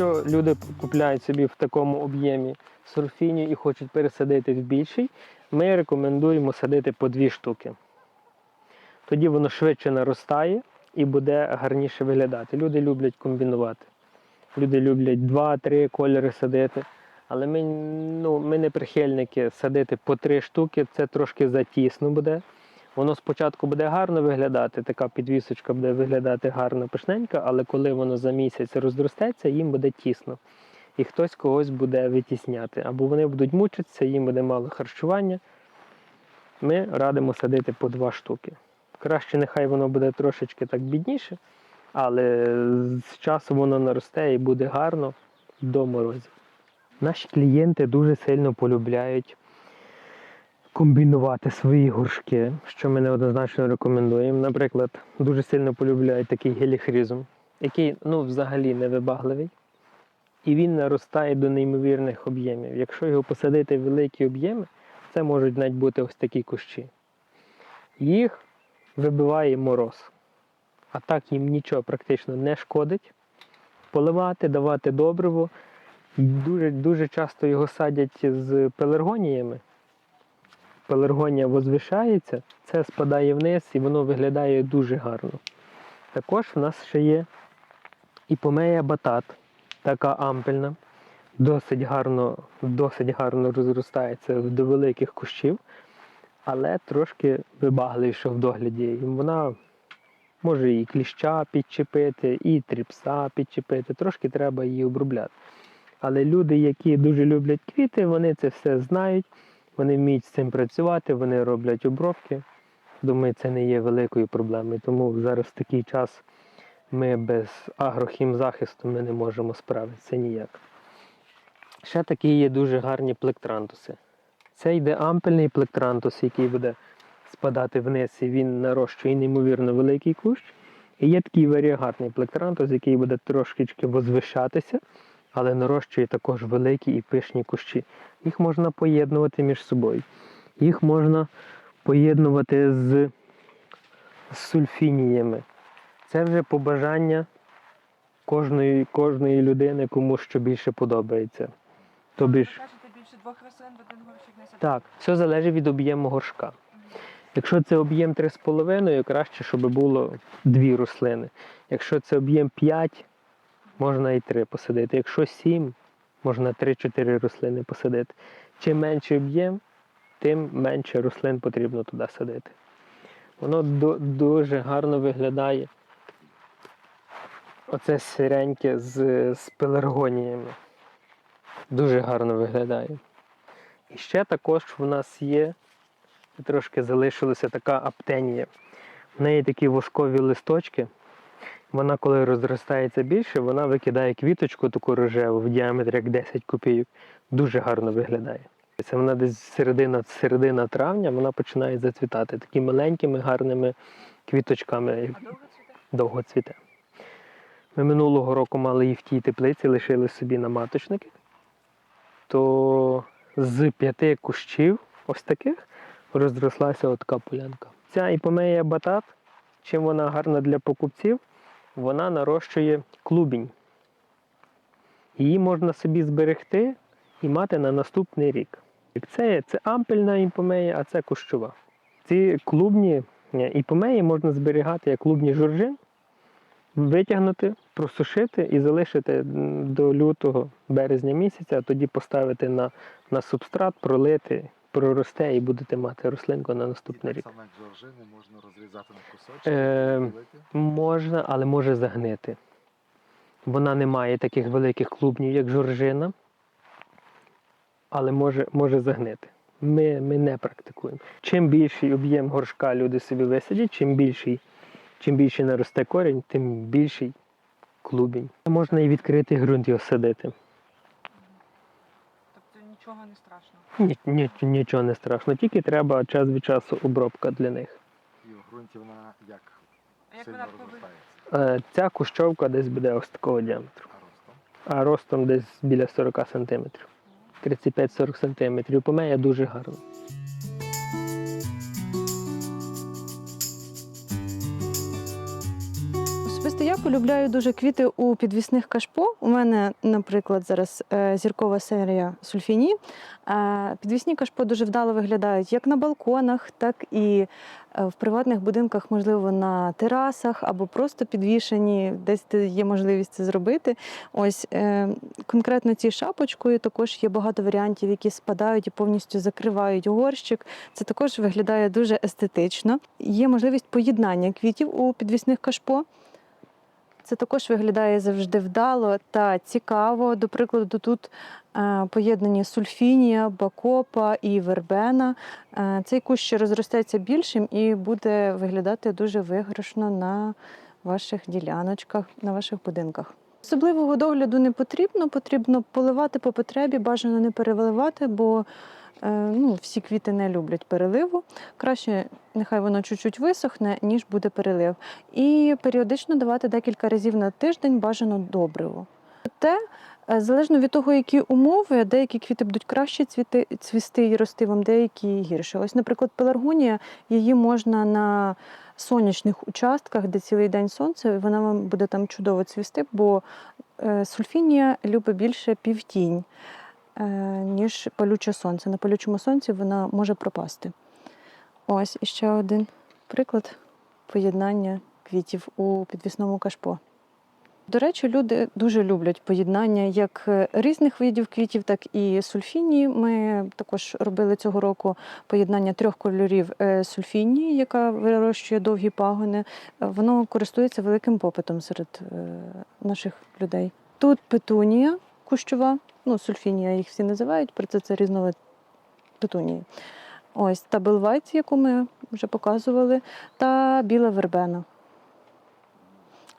Якщо люди купляють собі в такому об'ємі сурфінію і хочуть пересадити в більший, ми рекомендуємо садити по дві штуки. Тоді воно швидше наростає і буде гарніше виглядати. Люди люблять комбінувати. Люди люблять два-три кольори садити. Але ми, ну, ми не прихильники садити по три штуки, це трошки затісно буде. Воно спочатку буде гарно виглядати, така підвісочка буде виглядати гарно пишненька, але коли воно за місяць розростеться, їм буде тісно. І хтось когось буде витісняти. Або вони будуть мучитися, їм буде мало харчування. Ми радимо садити по два штуки. Краще нехай воно буде трошечки так бідніше, але з часом воно наросте і буде гарно до морозів. Наші клієнти дуже сильно полюбляють комбінувати свої горшки, що ми неоднозначно рекомендуємо. Наприклад, дуже сильно полюбляють такий геліхризм, який ну, взагалі невибагливий. І він наростає до неймовірних об'ємів. Якщо його посадити в великі об'єми, це можуть навіть бути ось такі кущі. Їх вибиває мороз. А так їм нічого практично не шкодить. Поливати, давати добриво. Дуже, дуже часто його садять з пеларгоніями. Пеларгонія возвишається, це спадає вниз і воно виглядає дуже гарно. Також в нас ще є іпомея батат, така ампельна. Досить гарно, досить гарно розростається до великих кущів, але трошки вибагливіша в догляді. Вона може і кліща підчепити, і тріпса підчепити. Трошки треба її обробляти. Але люди, які дуже люблять квіти, вони це все знають, вони вміють з цим працювати, вони роблять обробки. Думаю, це не є великою проблемою. Тому зараз в такий час ми без агрохімзахисту ми не можемо справитися ніяк. Ще такі є дуже гарні плектрантуси. Це йде ампельний плектрантус, який буде спадати вниз, і він нарощує неймовірно великий кущ. І є такий варіагатний плектрантус, який буде трошечки возвишатися, але нарощує також великі і пишні кущі. Їх можна поєднувати між собою. Їх можна поєднувати з, сульфініями. Це вже побажання кожної, кожної людини, кому що більше подобається. Тобі ж більше двох рослин в один горщик не так, все залежить від об'єму горшка. Якщо це об'єм 3,5, краще, щоб було дві рослини. Якщо це об'єм 5, можна і 3 посадити. Якщо 7, можна 3-4 рослини посадити. Чим менший об'єм, тим менше рослин потрібно туди садити. Воно ду- дуже гарно виглядає. Оце сиреньке з, з пеларгоніями. Дуже гарно виглядає. І ще також в нас є, трошки залишилася така аптенія. В неї такі воскові листочки. Вона, коли розростається більше, вона викидає квіточку таку рожеву в діаметрі як 10 копійок. Дуже гарно виглядає. Це вона десь середина, середина травня вона починає зацвітати такими маленькими гарними квіточками, А довго цвіте? довго цвіте. Ми минулого року мали її в тій теплиці, лишили собі на маточники. То з п'яти кущів, ось таких, розрослася отака полянка. Ця іпомея батат, чим вона гарна для покупців, вона нарощує клубінь. Її можна собі зберегти і мати на наступний рік. Це, це ампельна іпомея, а це кущова. Ці клубні е, іпомеї можна зберігати як клубні журжин, витягнути, просушити і залишити до лютого березня місяця, а тоді поставити на, на субстрат, пролити, проросте і будете мати рослинку на наступний рік. само, як можна розрізати на кусочки, Е. Можна, але може загнити. Вона не має таких великих клубнів, як жоржина, але може, може загнити. Ми, ми не практикуємо. Чим більший об'єм горшка люди собі висадять, чим більший, чим більше наросте корінь, тим більший клубінь. Можна і відкритий ґрунт його садити. Тобто нічого не страшно. Ні, ні, нічого не страшно, тільки треба час від часу обробка для них. І в ґрунті вона як А сильно розростається. Е, Ця кущовка десь буде ось такого діаметру. А ростом? а ростом десь біля 40 см. 35-40 см. Помея дуже гарно. Я полюбляю дуже квіти у підвісних кашпо. У мене, наприклад, зараз е, зіркова серія сульфіні. Е, Підвісні кашпо дуже вдало виглядають як на балконах, так і е, в приватних будинках, можливо, на терасах або просто підвішені, десь є можливість це зробити. Ось конкретно цією шапочкою також є багато варіантів, які спадають і повністю закривають горщик. Це також виглядає дуже естетично. Є можливість поєднання квітів у підвісних кашпо. Це також виглядає завжди вдало та цікаво. До прикладу, тут е, поєднані сульфінія, бакопа і вербена. Е, цей кущ ще розростеться більшим і буде виглядати дуже виграшно на ваших діляночках, на ваших будинках. Особливого догляду не потрібно, потрібно поливати по потребі, бажано не переливати, бо ну, всі квіти не люблять переливу. Краще нехай воно чуть-чуть висохне, ніж буде перелив. І періодично давати декілька разів на тиждень бажано добриво. Проте, е, залежно від того, які умови, деякі квіти будуть краще цвіти, цвісти і рости вам, деякі гірше. Ось, наприклад, пеларгонія, її можна на сонячних участках, де цілий день сонце, вона вам буде там чудово цвісти, бо е, сульфінія любить більше півтінь, е, ніж палюче сонце. На палючому сонці вона може пропасти. Ось іще один приклад поєднання квітів у підвісному кашпо. До речі, люди дуже люблять поєднання як е, різних видів квітів, так і сульфінії. Ми також робили цього року поєднання трьох кольорів е, сульфінії, яка вирощує довгі пагони. Е, Воно користується великим попитом серед е, наших людей. Тут петунія кущова, ну сульфінія їх всі називають, проте це різновид петунії. Ось та белвайт, яку ми вже показували, та біла вербена.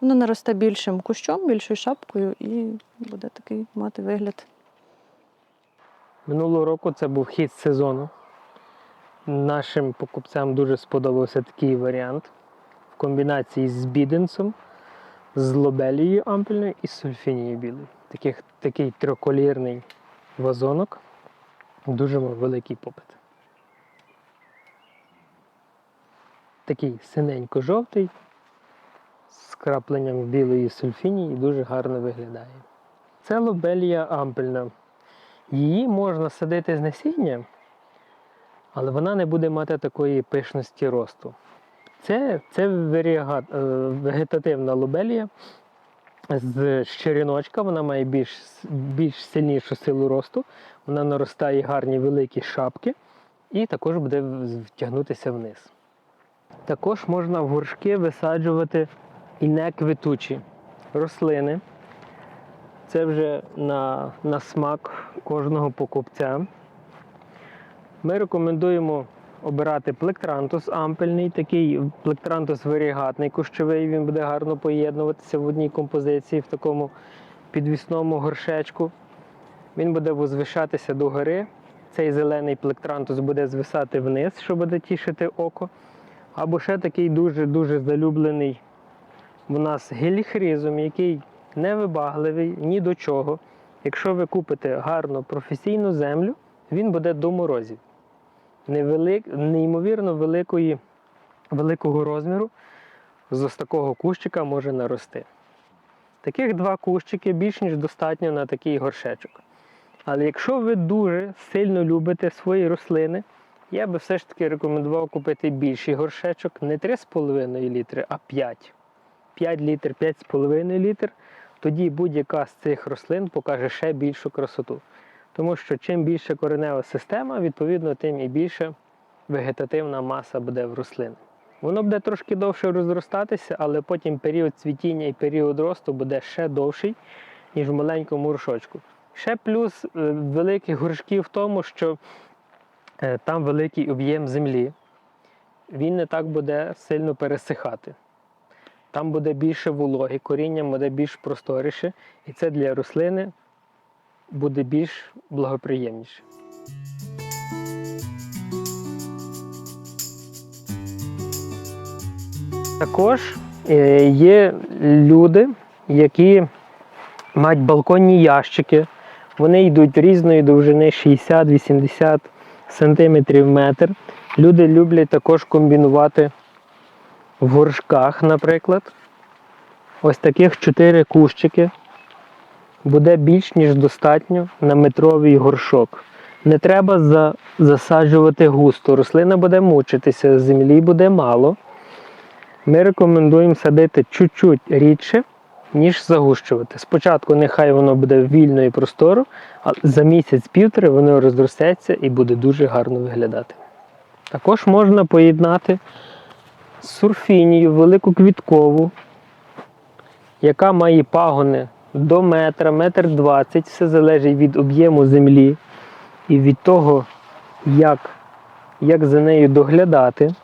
Воно наросте більшим кущом, більшою шапкою і буде такий мати вигляд. Минулого року це був хід сезону. Нашим покупцям дуже сподобався такий варіант в комбінації з біденцем, з лобелією ампельною і сульфінією білою. Таких, такий триколірний вазонок. Дуже великий попит. Такий синенько-жовтий, з крапленням білої сульфінії і дуже гарно виглядає. Це лобелія ампельна. Її можна садити з насіння, але вона не буде мати такої пишності росту. Це, це е, вегетативна лобелія з щеріночка, вона має більш, більш сильнішу силу росту, вона наростає гарні великі шапки і також буде втягнутися вниз. Також можна в горшки висаджувати і неквитучі рослини. Це вже на, на смак кожного покупця. Ми рекомендуємо обирати плектрантус ампельний, такий плектрантус варігатний кущовий, він буде гарно поєднуватися в одній композиції в такому підвісному горшечку. Він буде возвишатися до гори. Цей зелений плектрантус буде звисати вниз, що буде тішити око. Або ще такий дуже-дуже залюблений у нас геліхризом, який невибагливий ні до чого. Якщо ви купите гарну професійну землю, він буде до морозів. Невелик, неймовірно великої, великого розміру з ось такого кущика може нарости. Таких два кущики більш ніж достатньо на такий горшечок. Але якщо ви дуже сильно любите свої рослини, я би все ж таки рекомендував купити більший горшечок, не 3,5 літри, а 5. 5 літр, 5,5 літр, тоді будь-яка з цих рослин покаже ще більшу красоту. Тому що чим більше коренева система, відповідно, тим і більше вегетативна маса буде в рослин. Воно буде трошки довше розростатися, але потім період цвітіння і період росту буде ще довший, ніж в маленькому горшочку. Ще плюс е, великих горшків в тому, що е, там великий об'єм землі, він не так буде сильно пересихати. Там буде більше вологи, коріння буде більш просторіше, і це для рослини буде більш благоприємніше. Також е, є люди, які мають балконні ящики. Вони йдуть різної довжини 60-80 см метр. Люди люблять також комбінувати в горшках, наприклад. ось таких 4 кущики буде більш ніж достатньо на метровий горшок. Не треба за, засаджувати густо. Рослина буде мучитися, землі буде мало. Ми рекомендуємо садити чуть-чуть рідше, ніж загущувати. Спочатку нехай воно буде вільно і просторо, а за місяць-півтори воно розростеться і буде дуже гарно виглядати. Також можна поєднати сурфінію, велику квіткову, яка має пагони до метра, метр двадцять. Все залежить від об'єму землі і від того, як, як за нею доглядати.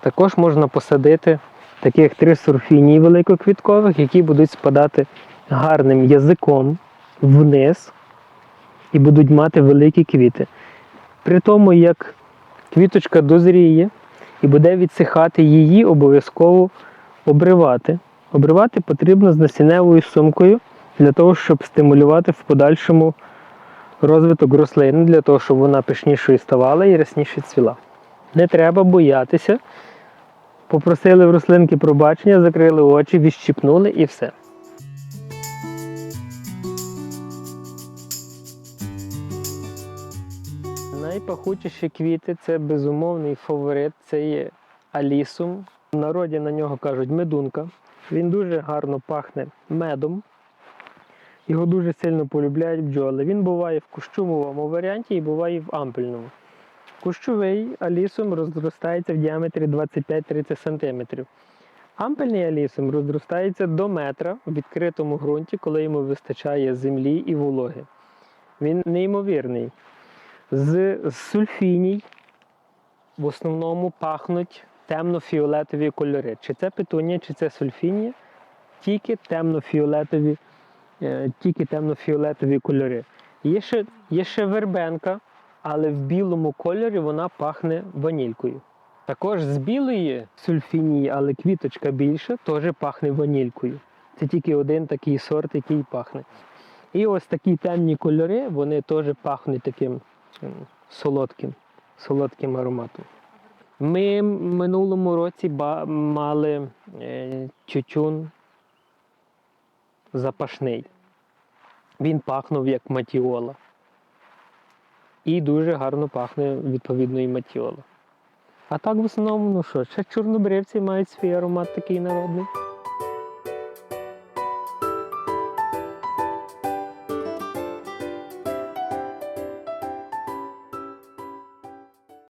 Також можна посадити таких три сурфінії великоквіткових, які будуть спадати гарним язиком вниз і будуть мати великі квіти. При тому, як квіточка дозріє і буде відсихати, її обов'язково обривати. Обривати потрібно з насінневою сумкою для того, щоб стимулювати в подальшому розвиток рослини, для того, щоб вона пишнішою ставала і рясніше цвіла. Не треба боятися. Попросили в рослинки пробачення, закрили очі, відщипнули і все. Найпахучіші квіти це безумовний фаворит, це є алісум. В народі на нього кажуть медунка. Він дуже гарно пахне медом. Його дуже сильно полюбляють бджоли. Він буває в кущумовому варіанті і буває в ампельному. Кущовий алісум розростається в діаметрі 25-30 см. Ампельний алісум розростається до метра в відкритому ґрунті, коли йому вистачає землі і вологи. Він неймовірний. З сульфіній в основному пахнуть темно-фіолетові кольори. Чи це петунія, чи це сульфінія, тільки темно-фіолетові, е, тільки темно-фіолетові кольори. Є ще, є ще вербенка, але в білому кольорі вона пахне ванількою. Також з білої сульфінії, але квіточка більша, теж пахне ванількою. Це тільки один такий сорт, який пахне. І ось такі темні кольори, вони теж пахнуть таким солодким, солодким ароматом. Ми в минулому році мали е, тютюн запашний. Він пахнув як матіола. І дуже гарно пахне відповідно і матіола. А так в основному, ну що, ще чорнобривці мають свій аромат такий народний.